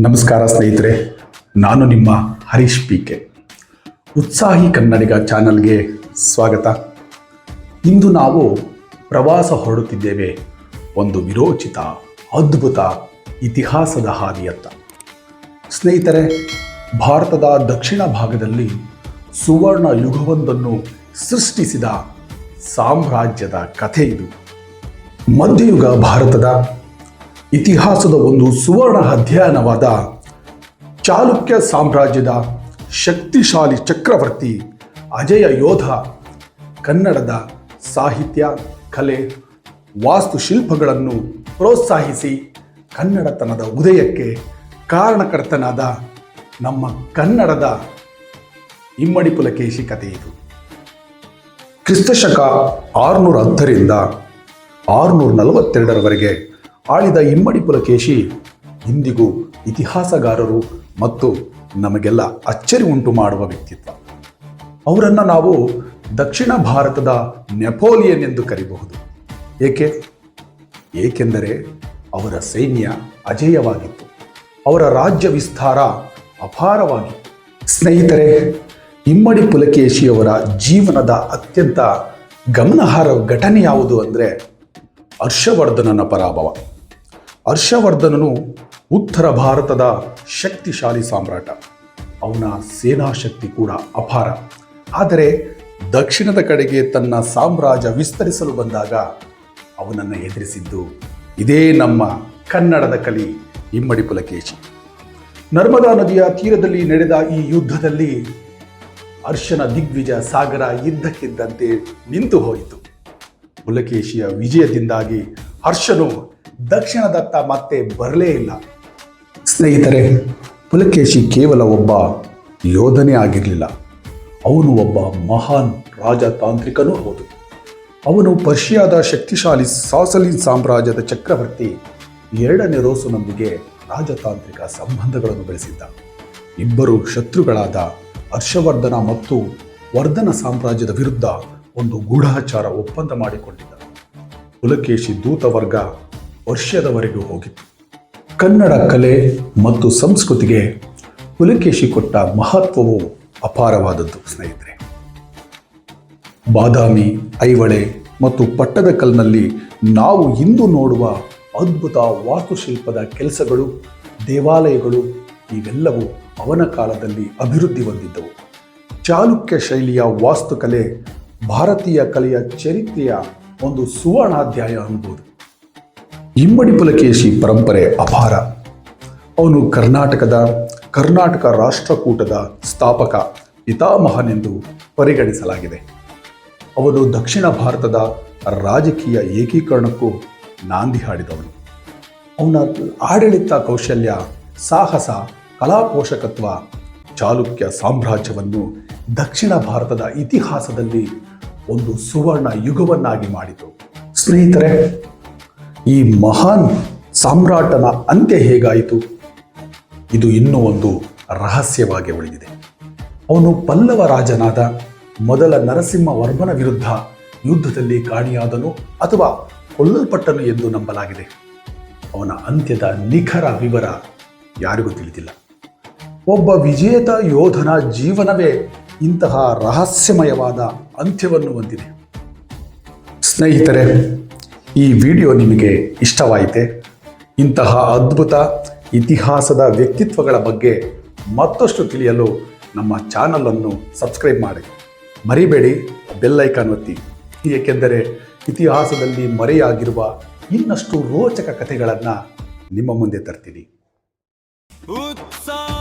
ನಮಸ್ಕಾರ ಸ್ನೇಹಿತರೆ, ನಾನು ನಿಮ್ಮ ಹರೀಶ್ ಪಿ ಕೆ. ಉತ್ಸಾಹಿ ಕನ್ನಡಿಗ ಚಾನಲ್ಗೆ ಸ್ವಾಗತ. ಇಂದು ನಾವು ಪ್ರವಾಸ ಹೊರಡುತ್ತಿದ್ದೇವೆ ಒಂದು ವಿರೋಚಿತ, ಅದ್ಭುತ ಇತಿಹಾಸದ ಹಾದಿಯತ್ತ. ಸ್ನೇಹಿತರೆ, ಭಾರತದ ದಕ್ಷಿಣ ಭಾಗದಲ್ಲಿ ಸುವರ್ಣ ಯುಗವೊಂದನ್ನು ಸೃಷ್ಟಿಸಿದ ಸಾಮ್ರಾಜ್ಯದ ಕಥೆ ಇದು. ಮಧ್ಯಯುಗ ಭಾರತದ ಇತಿಹಾಸದ ಒಂದು ಸುವರ್ಣ ಅಧ್ಯಯನವಾದ ಚಾಲುಕ್ಯ ಸಾಮ್ರಾಜ್ಯದ ಶಕ್ತಿಶಾಲಿ ಚಕ್ರವರ್ತಿ ಅಜಯ ಯೋಧ, ಕನ್ನಡದ ಸಾಹಿತ್ಯ, ಕಲೆ, ವಾಸ್ತುಶಿಲ್ಪಗಳನ್ನು ಪ್ರೋತ್ಸಾಹಿಸಿ ಕನ್ನಡತನದ ಉದಯಕ್ಕೆ ಕಾರಣಕರ್ತನಾದ ನಮ್ಮ ಕನ್ನಡದ ಇಮ್ಮಡಿ ಪುಲಕೇಶಿ ಕಥೆ ಇದು. ಕ್ರಿಸ್ತಶಕ ಆರುನೂರ ಹತ್ತರಿಂದ ಆರುನೂರ ನಲವತ್ತೆರಡರವರೆಗೆ ಆಳಿದ ಇಮ್ಮಡಿ ಪುಲಕೇಶಿ ಇಂದಿಗೂ ಇತಿಹಾಸಗಾರರು ಮತ್ತು ನಮಗೆಲ್ಲ ಅಚ್ಚರಿ ಉಂಟು ಮಾಡುವ ವ್ಯಕ್ತಿತ್ವ. ಅವರನ್ನು ನಾವು ದಕ್ಷಿಣ ಭಾರತದ ನೆಪೋಲಿಯನ್ ಎಂದು ಕರೆಯಬಹುದು ಏಕೆ? ಏಕೆಂದರೆ ಅವರ ಸೈನ್ಯ ಅಜೇಯವಾಗಿತ್ತು. ಅವರ ರಾಜ್ಯ ವಿಸ್ತಾರ ಅಪಾರವಾಗಿತ್ತು. ಸ್ನೇಹಿತರೆ ಇಮ್ಮಡಿ ಪುಲಕೇಶಿಯವರ ಜೀವನದ ಅತ್ಯಂತ ಗಮನಾರ್ಹ ಘಟನೆ ಯಾವುದು ಅಂದರೆ ಹರ್ಷವರ್ಧನನ ಪರಾಭವ. ಹರ್ಷವರ್ಧನನು ಉತ್ತರ ಭಾರತದ ಶಕ್ತಿಶಾಲಿ ಸಾಮ್ರಾಟ. ಅವನ ಸೇನಾಶಕ್ತಿ ಕೂಡ ಅಪಾರ. ಆದರೆ ದಕ್ಷಿಣದ ಕಡೆಗೆ ತನ್ನ ಸಾಮ್ರಾಜ್ಯ ವಿಸ್ತರಿಸಲು ಬಂದಾಗ ಅವನನ್ನು ಎದುರಿಸಿದ್ದು ಇದೇ ನಮ್ಮ ಕನ್ನಡದ ಕಲಿ ಇಮ್ಮಡಿ ಪುಲಕೇಶಿ. ನರ್ಮದಾ ನದಿಯ ತೀರದಲ್ಲಿ ನಡೆದ ಈ ಯುದ್ಧದಲ್ಲಿ ಹರ್ಷನ ದಿಗ್ವಿಜಯ ಸಾಗರ ಇದ್ದಕ್ಕಿದ್ದಂತೆ ನಿಂತು ಹೋಯಿತು. ಪುಲಕೇಶಿಯ ವಿಜಯದಿಂದಾಗಿ ಹರ್ಷನು ದಕ್ಷಿಣದತ್ತ ಮತ್ತೆ ಬರಲೇ ಇಲ್ಲ. ಸ್ನೇಹಿತರೆ, ಪುಲಕೇಶಿ ಕೇವಲ ಒಬ್ಬ ಯೋಧನೇ ಆಗಿರಲಿಲ್ಲ. ಅವನು ಒಬ್ಬ ಮಹಾನ್ ರಾಜತಾಂತ್ರಿಕನೂ ಹೌದು. ಅವನು ಪರ್ಷಿಯಾದ ಶಕ್ತಿಶಾಲಿ ಸಾಸಲಿನ್ ಸಾಮ್ರಾಜ್ಯದ ಚಕ್ರವರ್ತಿ, ಎರಡನೇ ರೋಸುನೊಂದಿಗೆ ರಾಜತಾಂತ್ರಿಕ ಸಂಬಂಧಗಳನ್ನು ಬೆಳೆಸಿದ್ದ. ಇಬ್ಬರು ಶತ್ರುಗಳಾದ ಹರ್ಷವರ್ಧನ ಮತ್ತು ವರ್ಧನ ಸಾಮ್ರಾಜ್ಯದ ವಿರುದ್ಧ ಒಂದು ಗೂಢಾಚಾರ ಒಪ್ಪಂದ ಮಾಡಿಕೊಂಡಿದ್ದ. ಪುಲಕೇಶಿ ದೂತವರ್ಗ ವರ್ಷದವರೆಗೂ ಹೋಗಿತ್ತು ಕನ್ನಡ ಕಲೆ ಮತ್ತು ಸಂಸ್ಕೃತಿಗೆ ಪುಲಕೇಶಿ ಕೊಟ್ಟ ಮಹತ್ವವು ಅಪಾರವಾದದ್ದು, ಸ್ನೇಹಿತರೆ. ಬಾದಾಮಿ, ಐವಳೆ ಮತ್ತು ಪಟ್ಟದಕಲ್ನಲ್ಲಿ ನಾವು ಇಂದು ನೋಡುವ ಅದ್ಭುತ ವಾಸ್ತುಶಿಲ್ಪದ ಕೆಲಸಗಳು, ದೇವಾಲಯಗಳು ಇವೆಲ್ಲವೂ ಅವನ ಕಾಲದಲ್ಲಿ ಅಭಿವೃದ್ಧಿ ಹೊಂದಿದ್ದವು. ಚಾಲುಕ್ಯ ಶೈಲಿಯ ವಾಸ್ತುಕಲೆ ಭಾರತೀಯ ಕಲೆಯ ಚರಿತ್ರೆಯ ಒಂದು ಸುವರ್ಣಾಧ್ಯಾಯ ಅನ್ಬೋದು. ಇಮ್ಮಡಿ ಪುಲಕೇಶಿ ಪರಂಪರೆ ಅಪಾರ. ಅವನು ಕರ್ನಾಟಕದ ಕರ್ನಾಟಕ ರಾಷ್ಟ್ರಕೂಟದ ಸ್ಥಾಪಕ ಪಿತಾಮಹನೆಂದು ಪರಿಗಣಿಸಲಾಗಿದೆ. ಅವನು ದಕ್ಷಿಣ ಭಾರತದ ರಾಜಕೀಯ ಏಕೀಕರಣಕ್ಕೂ ನಾಂದಿ ಹಾಡಿದವನು. ಅವನ ಆಡಳಿತ ಕೌಶಲ್ಯ, ಸಾಹಸ ಕಲಾಪೋಷಕತ್ವ ಚಾಲುಕ್ಯ ಸಾಮ್ರಾಜ್ಯವನ್ನು ದಕ್ಷಿಣ ಭಾರತದ ಇತಿಹಾಸದಲ್ಲಿ ಒಂದು ಸುವರ್ಣ ಯುಗವನ್ನಾಗಿ ಮಾಡಿತು. ಸ್ನೇಹಿತರೆ ಈ ಮಹಾನ್ ಸಾಮ್ರಾಟನ ಅಂತ್ಯ ಹೇಗಾಯಿತು? ಇದು ಇನ್ನೂ ಒಂದು ರಹಸ್ಯವಾಗಿ ಉಳಿದಿದೆ. ಅವನು ಪಲ್ಲವ ರಾಜನಾದ ಮೊದಲ ನರಸಿಂಹವರ್ಮನ ವಿರುದ್ಧ ಯುದ್ಧದಲ್ಲಿ ಕಾಣಿಯಾದನು ಅಥವಾ ಕೊಲ್ಲಲ್ಪಟ್ಟನು ಎಂದು ನಂಬಲಾಗಿದೆ. ಅವನ ಅಂತ್ಯದ ನಿಖರ ವಿವರ ಯಾರಿಗೂ ತಿಳಿದಿಲ್ಲ. ಒಬ್ಬ ವಿಜೇತ ಯೋಧನ ಜೀವನವೇ ಇಂತಹ ರಹಸ್ಯಮಯವಾದ ಅಂತ್ಯವನ್ನು ಹೊಂದಿದೆ. ಸ್ನೇಹಿತರೆ ಈ ವಿಡಿಯೋ ನಿಮಗೆ ಇಷ್ಟವಾಯಿತೆ. ಇಂತಹ ಅದ್ಭುತ ಇತಿಹಾಸದ ವ್ಯಕ್ತಿತ್ವಗಳ ಬಗ್ಗೆ ಮತ್ತಷ್ಟು ತಿಳಿಯಲು ನಮ್ಮ ಚಾನಲನ್ನು ಸಬ್ಸ್ಕ್ರೈಬ್ ಮಾಡಿ. ಮರಿಬೇಡಿ ಬೆಲ್ಲೈಕಾನ್ ಒತ್ತಿ. ಏಕೆಂದರೆ ಇತಿಹಾಸದಲ್ಲಿ ಮರೆಯಾಗಿರುವ ಇನ್ನಷ್ಟು ರೋಚಕ ಕಥೆಗಳನ್ನು ನಿಮ್ಮ ಮುಂದೆ ತರ್ತೀನಿ. ಉತ್ಸಾಹ